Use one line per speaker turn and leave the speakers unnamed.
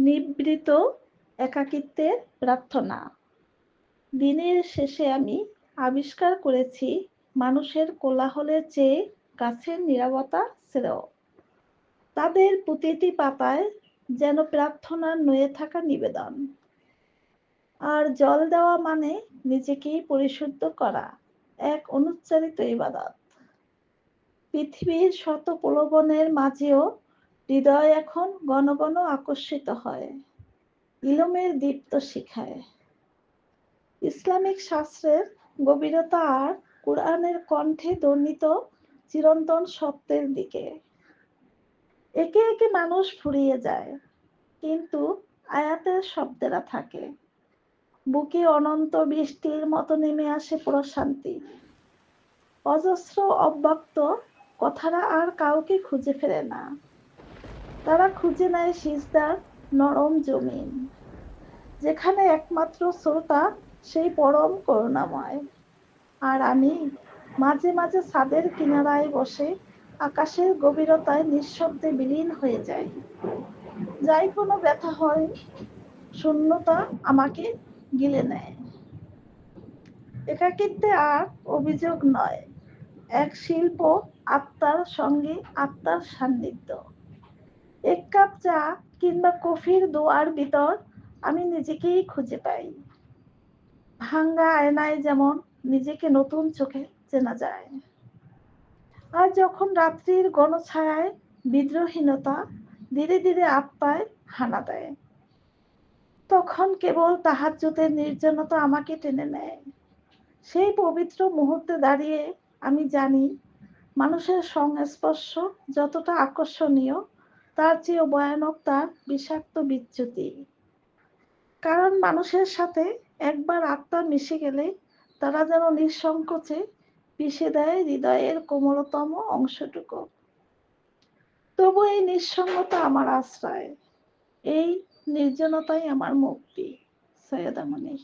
নিবৃত একাকিত্বের প্রার্থনা। দিনের শেষে আমি আবিষ্কার করেছি মানুষের কোলাহলের চেয়ে গাছের নিরাপত্তা শ্রেয়। তাদের প্রতিটি পাতায় যেন প্রার্থনার নয়ে থাকা নিবেদন। আর জল দেওয়া মানে নিজেকেই পরিশুদ্ধ করা, এক অনুচ্চারিত ইবাদত। পৃথিবীর শত প্রলোভনের মাঝেও হৃদয় এখন ঘন ঘন আকর্ষিত হয়। ইলমের দীপ্ত শিখায়। ইসলামিক শাস্ত্রের গভীরতা আর কোরআনের কণ্ঠে দর্ণিত চিরন্তন সত্যের দিকে। একে একে মানুষ ফুরিয়ে যায়, কিন্তু আয়াতের শব্দেরা থাকে। বুকে অনন্ত বৃষ্টির মতো নেমে আসে প্রশান্তি। অজস্র অব্যক্ত কথারা আর কাউকে খুঁজে ফেরে না। তারা খুঁজে নেয় সিজদার নরম জমিন, যেখানে একমাত্র শ্রোতা সেই পরম করুণাময়। আর আমি মাঝে মাঝে ছাদের কিনারায় বসে আকাশের গভীরতায় নিঃশব্দে বিলীন হয়ে যাই। যাই কোনো ব্যথা হয়, শূন্যতা আমাকে গিলে নেয়। একাকিত্বে আর অভিযোগ নয়, এক শিল্প আত্মার সঙ্গে আত্মার সান্নিধ্য। এক কাপ চা কিংবা কফির দোয়ার ভিতর আমি নিজেকেই খুঁজে পাই। ভাঙ্গা আয়নায় যেমন নিজেকে নতুন চোখে চেনা যায়। আর যখন রাত্রির গণছায়ায় বিদ্রোহীনতা ধীরে ধীরে আত্মায় হানা দেয়, তখন কেবল তাহার তাহাজ্যতের নির্জনতা আমাকে টেনে নেয়। সেই পবিত্র মুহূর্তে দাঁড়িয়ে আমি জানি, মানুষের সংস্পর্শ যতটা আকর্ষণীয় তার চেয়েও ভয়ানক তার বিষাক্ত বিচ্যুতি। কারণ মানুষের সাথে একবার আত্মা মিশে গেলে তারা যেন নিঃসংকোচে পিষে দেয় হৃদয়ের কোমলতম অংশটুকু। তবু এই নিঃসঙ্গতা আমার আশ্রয়, এই নির্জনতাই আমার মুক্তি সৈয়দামণি